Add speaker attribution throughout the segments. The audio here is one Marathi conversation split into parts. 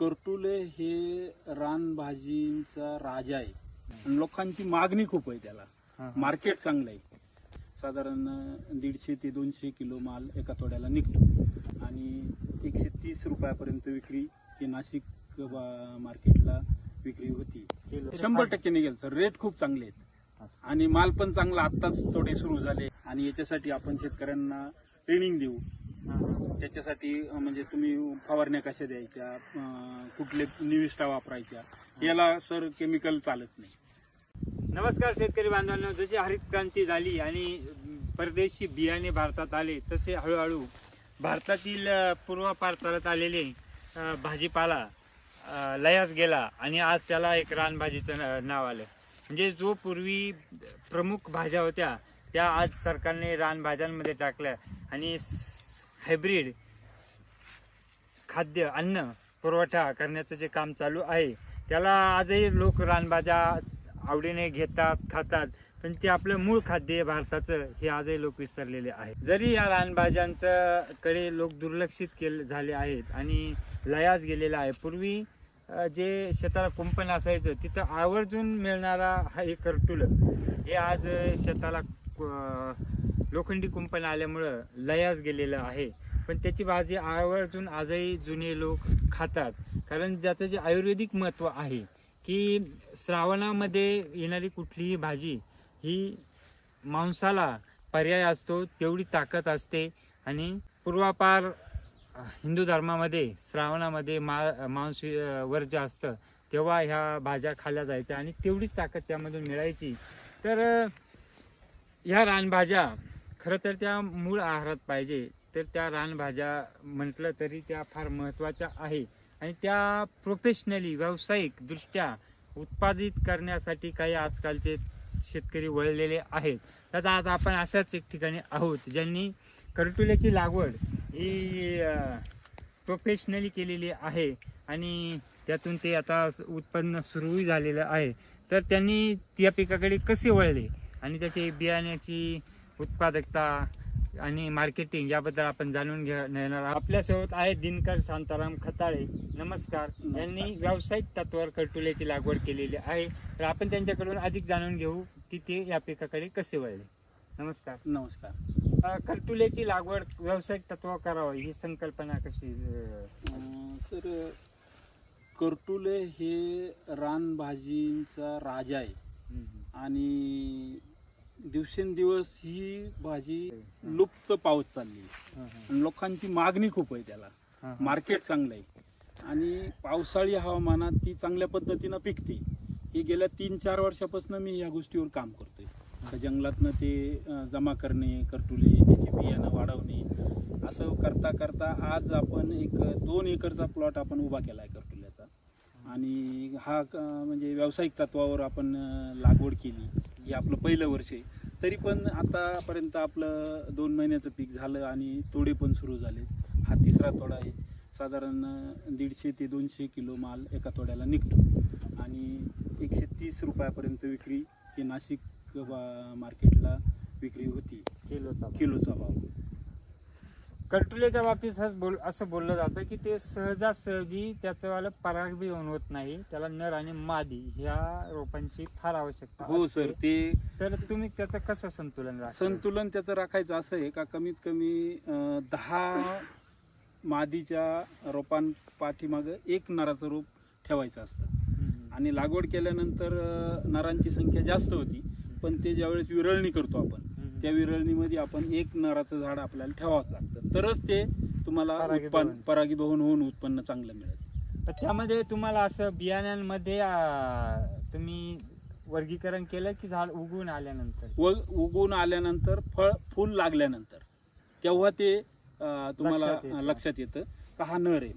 Speaker 1: करटुले हे रानभाजीचा राजा आहे. आणि लोकांची मागणी खूप आहे त्याला. मार्केट चांगलं आहे. साधारण दीडशे ते दोनशे किलो माल एका तोड्याला निघतो. आणि एकशे तीस रुपयापर्यंत विक्री ही नाशिक मार्केटला विक्री होती. शंभर टक्के निघेल सर रेट खूप चांगले आहेत. आणि माल पण चांगला. आत्ताच थोडे सुरू झाले. आणि याच्यासाठी आपण शेतकऱ्यांना ट्रेनिंग देऊ. त्याच्यासाठी म्हणजे तुम्ही फवारण्या कशा द्यायच्या कुठले निविष्ठा वापरायच्या याला सर केमिकल चालत नाही.
Speaker 2: नमस्कार शेतकरी बांधवांना जशी हरित क्रांती झाली आणि परदेशी बियाणे भारतात आले तसे हळूहळू भारतातील पूर्वापार चालत आलेले भाजीपाला लयास गेला आणि आज त्याला एक रानभाजीचं नाव आलं. म्हणजे जो पूर्वी प्रमुख भाज्या होत्या त्या आज सरकारने रानभाज्यांमध्ये टाकल्या आणि हायब्रीड खाद्य अन्न पुरवठा करण्याचं जे काम चालू आहे त्याला आजही लोक रानभाज्या आवडीने घेतात खातात. पण ते आपलं मूळ खाद्य भारताचं हे आजही लोक विसरलेले आहे जरी या रानभाज्यांचं कडे लोक दुर्लक्षित केले झाले आहेत आणि लयास गेलेला आहे पूर्वी जे शेताला कुंपण असायचं तिथं आवर्जून मिळणारा हा एक करटुल. हे आज शेताला लोखंडी कुंपण आल्यामुळं लयास गेलेलं आहे. पण त्याची भाजी आवर्जून आजही जुने लोक खातात. कारण ज्याचं जे आयुर्वेदिक महत्त्व आहे की श्रावणामध्ये येणारी कुठलीही भाजी ही मांसाला पर्याय असतो तेवढी ताकद असते. आणि पूर्वापार हिंदू धर्मामध्ये श्रावणामध्ये मा मांस वर्ज्य असतं तेव्हा ह्या भाज्या खाल्ल्या जायच्या. आणि तेवढीच ताकद त्यामधून मिळायची. तर ह्या रानभाज्या खरं तर त्या मूळ आहारात पाहिजे तर त्या रानभाज्या म्हटलं तरी त्या फार महत्त्वाच्या आहे. आणि त्या प्रोफेशनली व्यावसायिकदृष्ट्या उत्पादित करण्यासाठी काही आजकालचे शेतकरी वळलेले आहेत. तर आज आपण अशाच एक ठिकाणी आहोत ज्यांनी करटुल्याची लागवड ही प्रोफेशनली केलेली आहे आणि त्यातून ते आता उत्पन्न सुरूही झालेलं आहे. तर त्यांनी त्या पिकाकडे कसे वळले आणि त्याची बियाण्याची उत्पादकता आणि मार्केटिंग याबद्दल आपण जाणून घेणार. आपल्यासोबत आहे दिनकर शांताराम खताळे. नमस्कार. यांनी व्यावसायिक तत्वावर करटुल्याची लागवड केलेली आहे. तर आपण त्यांच्याकडून अधिक जाणून घेऊ की ते या पिकाकडे कसे वळले. नमस्कार.
Speaker 1: नमस्कार.
Speaker 2: करटुल्याची लागवड व्यावसायिक तत्व करावं ही संकल्पना कशी
Speaker 1: सर करटुले हे रानभाजींचा राजा आहे. आणि दिवसेंदिवस ही भाजी लुप्त पावत चालली. आणि लोकांची मागणी खूप आहे त्याला. मार्केट चांगलं आहे. आणि पावसाळी हवामानात ती चांगल्या पद्धतीनं पिकते. ही गेल्या तीन चार वर्षापासून मी या गोष्टीवर काम करतोय. आता जंगलातनं ते जमा करणे करटुले त्याची बियाणं वाढवणे असं करता करता आज आपण एक दोन एकरचा प्लॉट आपण उभा केला आहे करटुल्याचा आणि हा म्हणजे व्यावसायिक तत्वावर आपण लागवड केली. हे आपलं पहिलं वर्ष आहे. तरी पण आतापर्यंत आपलं दोन महिन्याचं पीक झालं आणि तोडे पण सुरू झाले. हा तिसरा तोडा आहे. साधारण दीडशे ते दोनशे किलो माल एका तोड्याला निघतो. आणि एकशे तीस रुपयापर्यंत विक्री ही नाशिक मार्केटला विक्री होती.
Speaker 2: किलोचा.
Speaker 1: किलोचा भाव.
Speaker 2: करटुल्याच्या बाबतीत सहज बोल असं बोललं जातं की ते सहजासहजी त्याचं वाला परागीभवन होत नाही त्याला नर आणि मादी ह्या रोपांची फार आवश्यकता
Speaker 1: हो
Speaker 2: असते.
Speaker 1: सर ते
Speaker 2: तर तुम्ही त्याचं कसं संतुलन राखता?
Speaker 1: संतुलन त्याचं राखायचं असं आहे का कमीत कमी अं, दहा मादीच्या रोपांपाठीमागं एक नराचं रोप ठेवायचं असतं
Speaker 2: हम्म.
Speaker 1: आणि लागवड केल्यानंतर अं, नरांची संख्या जास्त होती पण ते ज्यावेळेस विरळणी करतो आपण. त्या विरळणीमध्ये आपण एक नराचं झाड आपल्याला ठेवावंच लागतं तरच ते तुम्हाला
Speaker 2: परागीभवन.
Speaker 1: उत्पन्न परागीभवन होऊन उत्पन्न चांगलं मिळेल
Speaker 2: तर त्यामध्ये तुम्हाला असं बियाण्यांमध्ये तुम्ही वर्गीकरण केलं की झाड उगवून आल्यानंतर
Speaker 1: व उगवून आल्यानंतर फळ फुल लागल्यानंतर तेव्हा ते तुम्हाला
Speaker 2: लक्षात येतं.
Speaker 1: का हा नर आहे.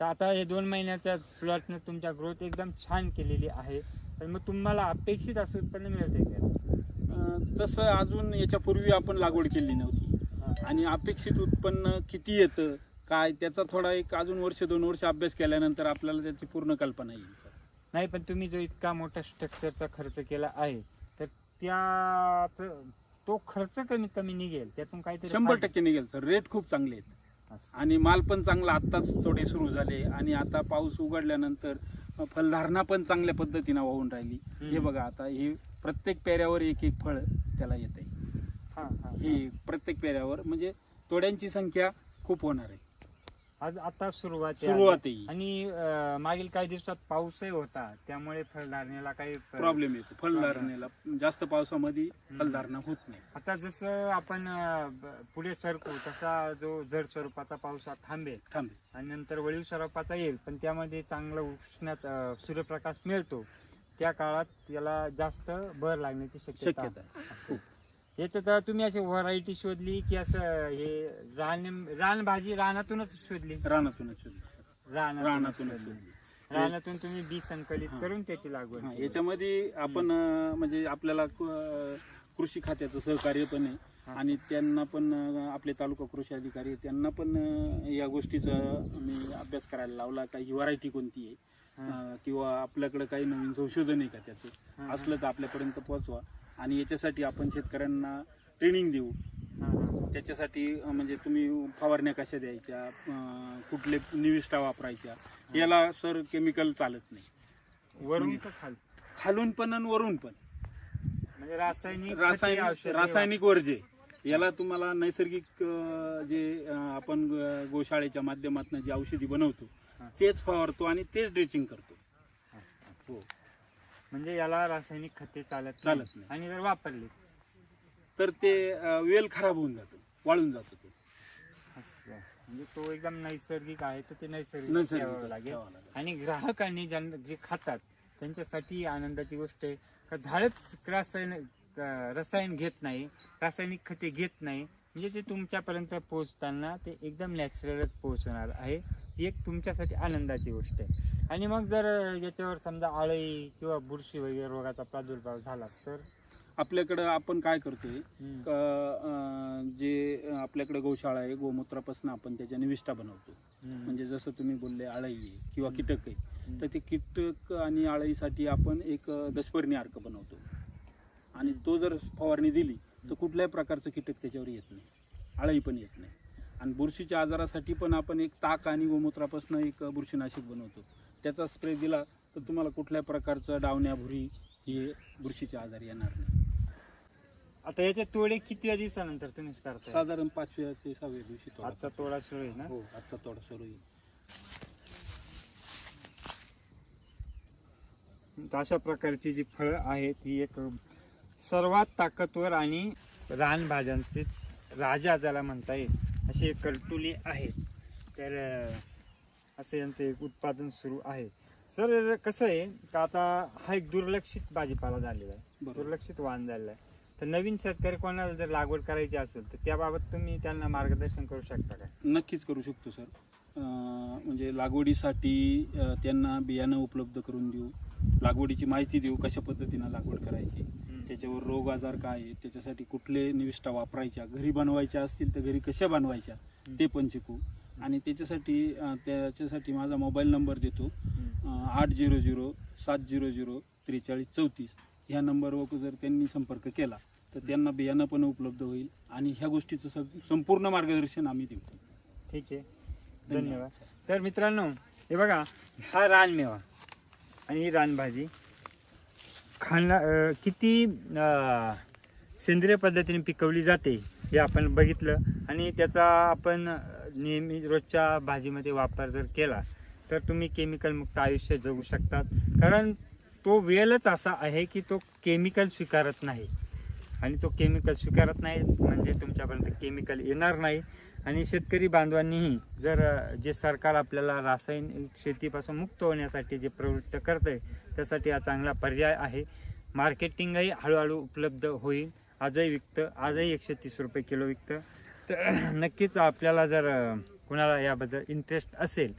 Speaker 2: तर आता हे दोन महिन्याच्या प्लॉटनं तुमच्या ग्रोथ एकदम छान केलेली आहे तर मग तुम्हाला अपेक्षित असं उत्पन्न मिळते का
Speaker 1: तसं अजून याच्यापूर्वी आपण लागवड केली नव्हती आणि अपेक्षित उत्पन्न किती येतं काय त्याचा थोडा एक अजून वर्ष दोन वर्ष अभ्यास केल्यानंतर आपल्याला त्याची पूर्ण कल्पना येईल.
Speaker 2: नाही पण तुम्ही जो इतका मोठा स्ट्रक्चरचा खर्च केला आहे तर त्यात तो खर्च कमीत कमी निघेल त्यातून काहीतरी
Speaker 1: शंभर टक्के निघेल सर रेट खूप चांगले आहेत. आणि माल पण चांगला आत्ताच थोडे सुरू झाले आणि आता पाऊस उघडल्यानंतर फलधारणा पण चांगल्या पद्धतीनं वाहून राहिली हे. बघा आता हे प्रत्येक पेऱ्यावर एक एक फळ त्याला येत आहे
Speaker 2: हा, हा,
Speaker 1: ही. प्रत्येक पेऱ्यावर म्हणजे तोड्यांची संख्या खूप होणार आहे.
Speaker 2: आज आता सुरुवात.
Speaker 1: सुरुवात
Speaker 2: आणि मागील काही दिवसात पाऊसही होता. त्यामुळे फळधारणेला काही
Speaker 1: प्रॉब्लेम येतो. फलधारणेला जास्त पावसामध्ये फलधारणा होत नाही.
Speaker 2: आता जसं आपण पुढे सरकू तसा जो जड स्वरूपाचा पाऊस थांबेल.
Speaker 1: थांबे
Speaker 2: आणि नंतर वळीव स्वरूपाचा येईल. पण त्यामध्ये चांगलं उष्णत सूर्यप्रकाश मिळतो. त्या काळात याला जास्त भर लागण्याची शक्यता
Speaker 1: शक्यता आहे
Speaker 2: असते तुम्ही अशी व्हरायटी शोधली की असं हे रान रानभाजी रानातूनच शोधली
Speaker 1: रानातूनच शोधली.
Speaker 2: रानातूनच
Speaker 1: रानातूनच
Speaker 2: शोधली.
Speaker 1: शोधली.
Speaker 2: रानातून तुम्ही बी संकलित
Speaker 1: हा.
Speaker 2: करून त्याची लागवड
Speaker 1: हा,
Speaker 2: केली.
Speaker 1: याच्यामध्ये आपण अं, म्हणजे आपल्याला क- अं, कृषी खात्याचं सहकार्य पण आहे
Speaker 2: हा.
Speaker 1: आणि त्यांना पण अं, आपले तालुका कृषी अधिकारी त्यांना पण अं, या गोष्टीचा मी अभ्यास करायला लावला का ही व्हरायटी कोणती आहे. अं, किंवा आपल्याकडे काही नवीन संशोधन आहे का त्याचं. असलं तर आपल्यापर्यंत पोहोचवा. आणि याच्यासाठी आपण शेतकऱ्यांना ट्रेनिंग देऊ. त्याच्यासाठी अं, म्हणजे तुम्ही फवारण्या कशा द्यायच्या अं, कुठले निविष्ठा वापरायच्या याला सर केमिकल चालत नाही.
Speaker 2: वरून का खाल?
Speaker 1: खालून पण आणि वरून पण.
Speaker 2: म्हणजे रासायनिक
Speaker 1: रासायनिक
Speaker 2: औषधे
Speaker 1: रासायनिक वर्जे. याला तुम्हाला नैसर्गिक अं, जे अं, आपण अं, गोशाळेच्या माध्यमातून जी औषधी बनवतो. तेच फवारतो आणि तेच ड्रेचिंग करतो. हो.
Speaker 2: म्हणजे याला रासायनिक खते चालत
Speaker 1: चालत नाही.
Speaker 2: आणि जर वापरली?
Speaker 1: तर ते अं, वेल खराब होऊन जातो वाळून जातो तो.
Speaker 2: असं. म्हणजे तो एकदम नैसर्गिक आहे तर ते नैसर्गिक
Speaker 1: नैसर्गिक
Speaker 2: ठेवावं लागेल.
Speaker 1: ठेवावं लागेल.
Speaker 2: आणि ग्राहकांनी ज्यांना जे खातात त्यांच्यासाठी आनंदाची गोष्ट आहे का झाडच रासायन अं, रसायन घेत नाही रासायनिक खते घेत नाही. म्हणजे ते तुमच्यापर्यंत पोहोचताना ते एकदम नॅचरलच पोहोचणार आहे. ही एक तुमच्यासाठी आनंदाची गोष्ट आहे. आणि मग जर याच्यावर समजा आळी किंवा बुरशी वगैरे रोगाचा प्रादुर्भाव झाला तर?
Speaker 1: आपल्याकडं आपण काय करतोय क- जे आपल्याकडे गोशाळा आहे गोमूत्रापासून आपण त्याच्या निविष्ठा बनवतो. म्हणजे जसं तुम्ही बोलले आळई आहे किंवा. कीटक आहे. तर ते कीटक आणि आळईसाठी आपण एक दशपर्णी अर्क बनवतो. आणि तो जर फवारणी दिली तर कुठल्याही प्रकारचं कीटक त्याच्यावर येत नाही. आळई पण येत नाही. आणि बुरशीच्या आजारासाठी पण आपण एक ताक आणि गोमूत्रापासून एक बुरशीनाशक बनवतो. त्याचा स्प्रे दिला तर तुम्हाला कुठल्याही प्रकारचं डावण्या भुरी हे बुरशीचे आजार येणार नाही.
Speaker 2: आता याचे तोडे किती दिवसानंतर तुम्ही करता
Speaker 1: साधारण पाचव्या ते सहाव्या दिवशी तोडा.
Speaker 2: आजचा तोडा सुरू आहे ना?
Speaker 1: हो आजचा तोडा सुरू येईल
Speaker 2: तर अशा प्रकारची जी फळं आहेत ही एक सर्वात ताकदवर आणि रानभाज्यांचे राजा ज्याला म्हणता येईल. अशी एक करटुली आहेत. तर असं यांचं एक उत्पादन सुरू आहे. सर कसं आहे का आता हा एक दुर्लक्षित भाजीपाला झालेला आहे. दुर्लक्षित वाहन झालेलं आहे. तर नवीन शेतकरी कोणाला जर लागवड करायची असेल तर त्याबाबत तुम्ही त्यांना मार्गदर्शन करू शकता का?
Speaker 1: नक्कीच करू शकतो सर. म्हणजे लागवडीसाठी त्यांना बियाणं उपलब्ध करून देऊ लागवडीची माहिती देऊ कशा पद्धतीनं लागवड करायची. त्याच्यावर रोग आजार काय आहे त्याच्यासाठी कुठले निविष्ठा वापरायच्या घरी बनवायच्या असतील तर घरी कशा बनवायच्या ते पण शिकू. आणि त्याच्यासाठी त्याच्यासाठी माझा मोबाईल नंबर देतो. आठ झिरो झिरो सात झिरो झिरो त्रेचाळीस चौतीस. ह्या नंबरवर जर त्यांनी संपर्क केला तर त्यांना बियाणं पण उपलब्ध होईल. आणि ह्या गोष्टीचं सग- संपूर्ण मार्गदर्शन आम्ही देऊ.
Speaker 2: ठीक आहे. धन्यवाद. तर मित्रांनो हे बघा हा रानमेवा आणि ही रानभाजी. खाना किती सेंद्रिय पद्धतीने पिकवली जाते हे आपण बघितलं आणि त्याचा आपण नेहमी रोजच्या भाजीमध्ये वापर जर केला तर तुम्ही केमिकलमुक्त आयुष्य जगू शकतात. कारण तो वेळच असा आहे की तो केमिकल स्वीकारत नाही. आणि तो केमिकल स्वीकारत नाही म्हणजे तुमच्यापर्यंत केमिकल येणार नाही. आणि शेतकरी बांधवांनीही जर जे सरकार आपल्याला रासायनिक शेतीपासून मुक्त होण्यासाठी जे प्रवृत्त करतं आहे त्यासाठी हा चांगला पर्याय आहे. मार्केटिंगही हळूहळू उपलब्ध होईल. आजही विकतं आजही एकशे तीस रुपये किलो विकतं. तर नक्कीच आपल्याला जर कुणाला याबद्दल इंटरेस्ट असेल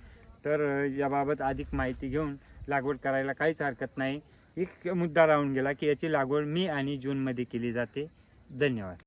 Speaker 2: तर याबाबत अधिक माहिती घेऊन लागवड करायला काहीच हरकत नाही. एक मुद्दा राहून गेला की याची लागवड मे आणि जूनमध्ये केली जाते. धन्यवाद.